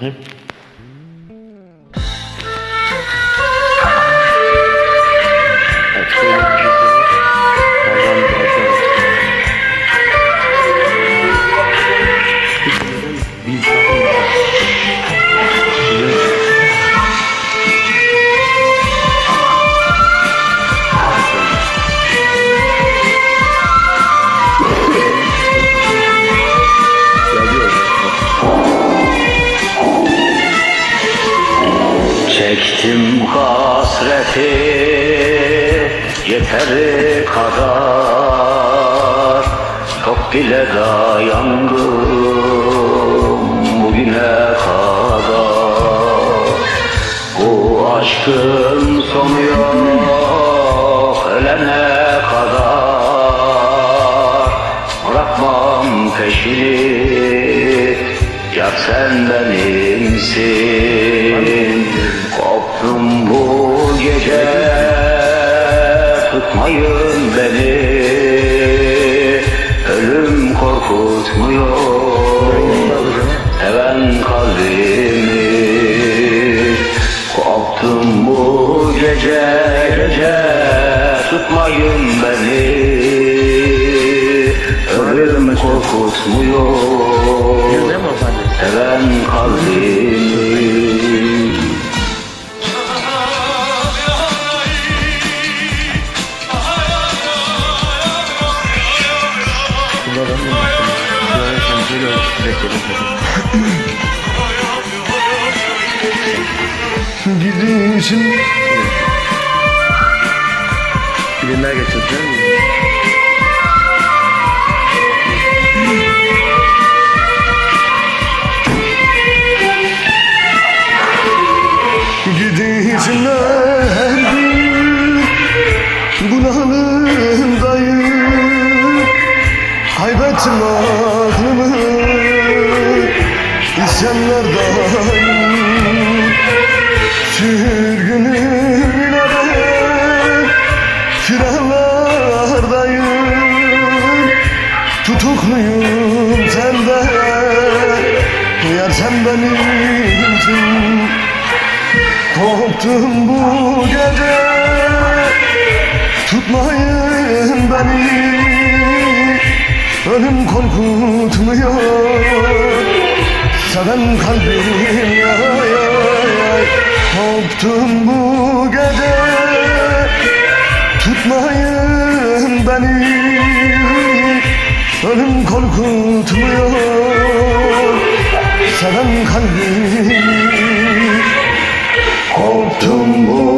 Ré Çektim hasreti yeteri kadar. Çok bile dayandım bugüne kadar. Bu aşkın sonu yok ölene kadar. Bırakmam peşini Yar sen benimsin Tutmayın beni. Ölüm korkutmuyor. Seven kalbimi Koptum bu gece. Gece Tutmayın beni. Ölüm korkutmuyor? Seven kalbimi Gidişin Filmler geçiyor mi? gidişindendir Günahındayım Kaybettim aklımı İsyanlardayım Sürgünüm ileri Kiralardayım Tutukluyum sende? Yar sen benimsin. Koptum bu gece. Tutmayın beni. Ölüm korkutmuyor Seven kalbim ya ya Koptum bu gece. Tutmayın beni. Ölüm korkutmuyor. Seven kalbimi. Koptum bu